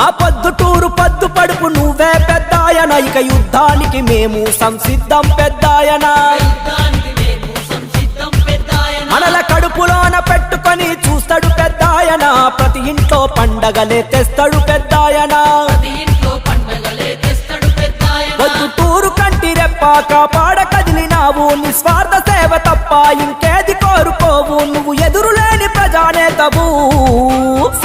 మా పొద్దుటూరు పద్దు పడుపు నువ్వే పెద్దాయన. ఇక యుద్ధానికి మేము సంసిద్ధం పెద్దాయన. మనల కడుపులోన పెట్టుకొని చూస్తాడు పెద్దాయన. ప్రతి ఇంట్లో పండగలే తెస్తాడు పెద్దాయన. పొద్దుటూరు కంటి రెప్ప కాపాడ కదిలినావు. నిస్వార్థ సేవ తప్ప ఇంకేది కోరుకోవు. నువ్వు ఎదురులేని ప్రజానేతవు.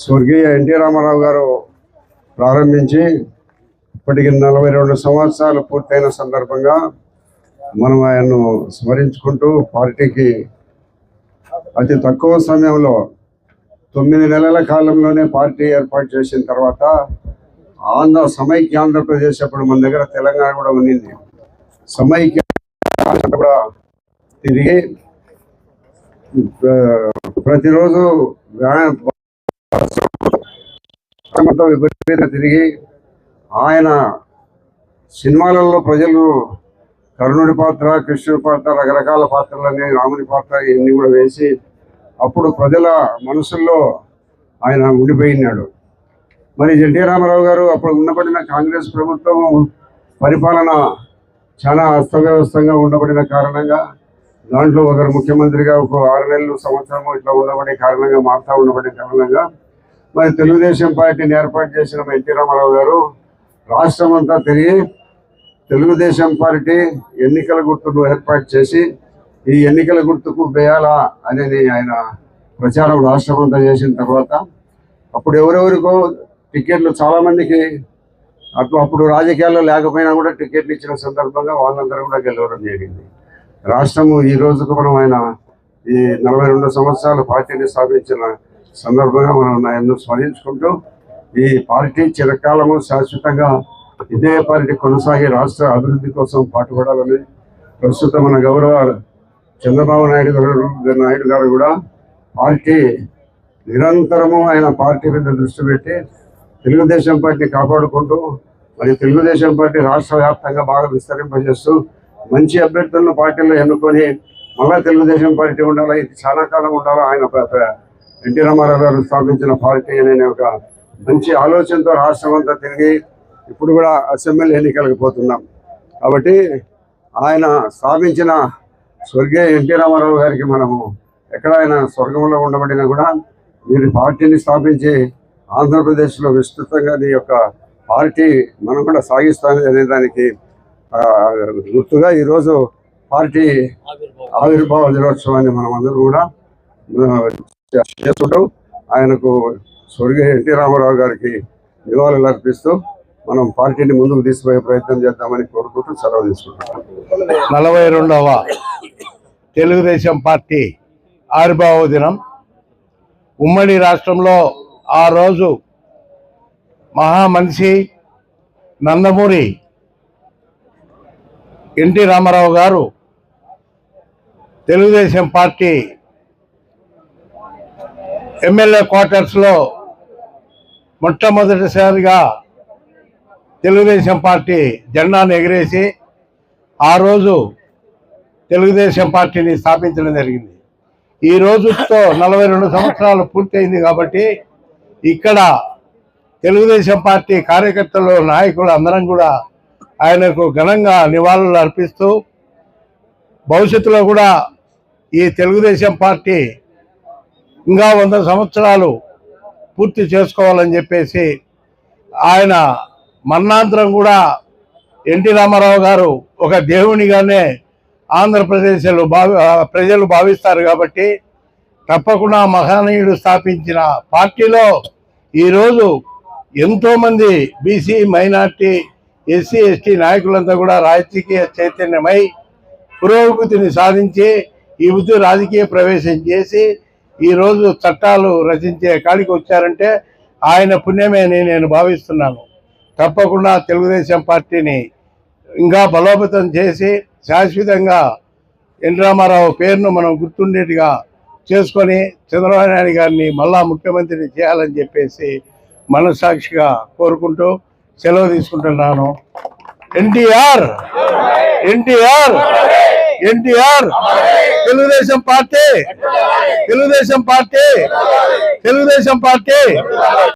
స్వర్గీయ ఎన్టీ రామారావు గారు ప్రారంభించి ఇప్పటికి నలభై రెండు సంవత్సరాలు పూర్తయిన సందర్భంగా మనం ఆయన్ను స్మరించుకుంటూ పార్టీకి అతి తక్కువ సమయంలో తొమ్మిది నెలల కాలంలోనే పార్టీ ఏర్పాటు చేసిన తర్వాత ఆంధ్ర సమైక్య ఆంధ్రప్రదేశ్ అప్పుడు మన దగ్గర తెలంగాణ కూడా ఉండింది సమైక్య కూడా తిరిగి ప్రతిరోజు ప్రతిరోజు వ్యాయామం విపరీతంగా తిరిగి ఆయన సినిమాలలో ప్రజలు కర్ణుడి పాత్ర కృష్ణుడి పాత్ర రకరకాల పాత్రలని రాముని పాత్ర ఇవన్నీ కూడా వేసి అప్పుడు ప్రజల మనసుల్లో ఆయన ఉండిపోయినాడు మరి ఎన్టీ రామారావు గారు అప్పుడు ఉండబడిన కాంగ్రెస్ ప్రభుత్వం పరిపాలన చాలా అస్తవ్యవస్థంగా ఉండబడిన కారణంగా దాంట్లో ఒకరు ముఖ్యమంత్రిగా ఒక ఆరు నెలలు సంవత్సరము ఇట్లా ఉండబడే కారణంగా మారుతా ఉండబడే కారణంగా మరి తెలుగుదేశం పార్టీని ఏర్పాటు చేసిన ఎన్టీ రామారావు గారు రాష్ట్రం అంతా తిరిగి తెలుగుదేశం పార్టీ ఎన్నికల గుర్తును ఏర్పాటు చేసి ఈ ఎన్నికల గుర్తుకు వేయాలా అనేది ఆయన ప్రచారం రాష్ట్రం అంతా చేసిన తర్వాత అప్పుడు ఎవరెవరికో టికెట్లు చాలామందికి అప్పుడు అప్పుడు రాజకీయాల్లో లేకపోయినా కూడా టికెట్లు ఇచ్చిన సందర్భంగా వాళ్ళందరూ కూడా గెలవడం జరిగింది. రాష్ట్రము ఈ రోజుకు మనం ఆయన ఈ నలభై రెండు సంవత్సరాల పార్టీని స్థాపించిన సందర్భంగా మనం ఆయన్ను స్మరించుకుంటూ ఈ పార్టీ చిరకాలము శాశ్వతంగా ఇదే పార్టీ కొనసాగి రాష్ట్ర అభివృద్ధి కోసం పాటుపడాలని ప్రస్తుతం మన గౌరవ చంద్రబాబు నాయుడు గారు నాయుడు గారు కూడా పార్టీ నిరంతరము ఆయన పార్టీ మీద దృష్టి పెట్టి తెలుగుదేశం పార్టీ కాపాడుకుంటూ మరి తెలుగుదేశం పార్టీ రాష్ట్ర వ్యాప్తంగా బాగా విస్తరింపజేస్తూ మంచి అభ్యర్థులను పార్టీలో ఎన్నుకొని మళ్ళా తెలుగుదేశం పార్టీ ఉండాలి ఇది చాలా కాలం ఉండాలా ఆయన ఎన్టీ రామారావు గారు స్థాపించిన పార్టీ అనే ఒక మంచి ఆలోచనతో రాష్ట్రం అంతా తిరిగి ఇప్పుడు కూడా అసెంబ్లీ ఎన్నికలకు పోతున్నాం. కాబట్టి ఆయన స్థాపించిన స్వర్గీయ ఎన్టీ రామారావు గారికి మనము ఎక్కడ ఆయన స్వర్గంలో ఉండబడినా కూడా మీరు పార్టీని స్థాపించి ఆంధ్రప్రదేశ్లో విస్తృతంగా నీ యొక్క పార్టీ మనం కూడా సాగిస్తామని అనే దానికి గుర్తుగా ఈరోజు పార్టీ ఆవిర్భావ దినోత్సవాన్ని మనం అందరూ కూడా చేస్తుంటాం ఆయనకు స్వర్గీయ ఎన్టీ రామారావు గారికి నివాళులు అర్పిస్తూ మనం పార్టీని ముందుకు తీసుకుపోయే ప్రయత్నం చేద్దామని కోరుకుంటూ సెలవు తీసుకుంటాం నలభై రెండవ తెలుగుదేశం పార్టీ ఆవిర్భావ దినం. ఉమ్మడి రాష్ట్రంలో ఆ రోజు మహామనిషి నందమూరి ఎన్టీ రామారావు గారు తెలుగుదేశం పార్టీ ఎమ్మెల్యే క్వార్టర్స్లో మొట్టమొదటిసారిగా తెలుగుదేశం పార్టీ జెండాను ఎగిరేసి ఆ రోజు తెలుగుదేశం పార్టీని స్థాపించడం జరిగింది. ఈ రోజుతో నలభై రెండు సంవత్సరాలు పూర్తయింది కాబట్టి ఇక్కడ తెలుగుదేశం పార్టీ కార్యకర్తలు నాయకులు అందరం కూడా ఆయనకు ఘనంగా నివాళులు అర్పిస్తూ భవిష్యత్తులో కూడా ఈ తెలుగుదేశం పార్టీ ఇంకా వంద సంవత్సరాలు పూర్తి చేసుకోవాలని చెప్పేసి ఆయన మరణాంతరం కూడా ఎన్టీ రామారావు గారు ఒక దేవునిగానే ఆంధ్రప్రదేశ్లో భావి ప్రజలు భావిస్తారు కాబట్టి తప్పకుండా మహనీయుడు స్థాపించిన పార్టీలో ఈరోజు ఎంతోమంది బీసీ మైనార్టీ ఎస్సీ ఎస్టీ నాయకులంతా కూడా రాజకీయ చైతన్యమై పురోగతిని సాధించి ఈ ఉద్యోగ రాజకీయ ప్రవేశం చేసి ఈ రోజు చట్టాలు రచించే కాడికి వచ్చారంటే ఆయన పుణ్యమే అని నేను భావిస్తున్నాను. తప్పకుండా తెలుగుదేశం పార్టీని ఇంకా బలోపేతం చేసి శాశ్వతంగా ఎన్ రామారావు పేరును మనం గుర్తుండేట్టుగా చేసుకొని చంద్రబాబు నాయుడు గారిని మళ్ళా ముఖ్యమంత్రిని చేయాలని చెప్పేసి మనసాక్షిగా కోరుకుంటూ సెలవు తీసుకుంటున్నాను. NTR! NTR! NTR. Telugu Desam party. Telugu Desam party. Telugu Desam party.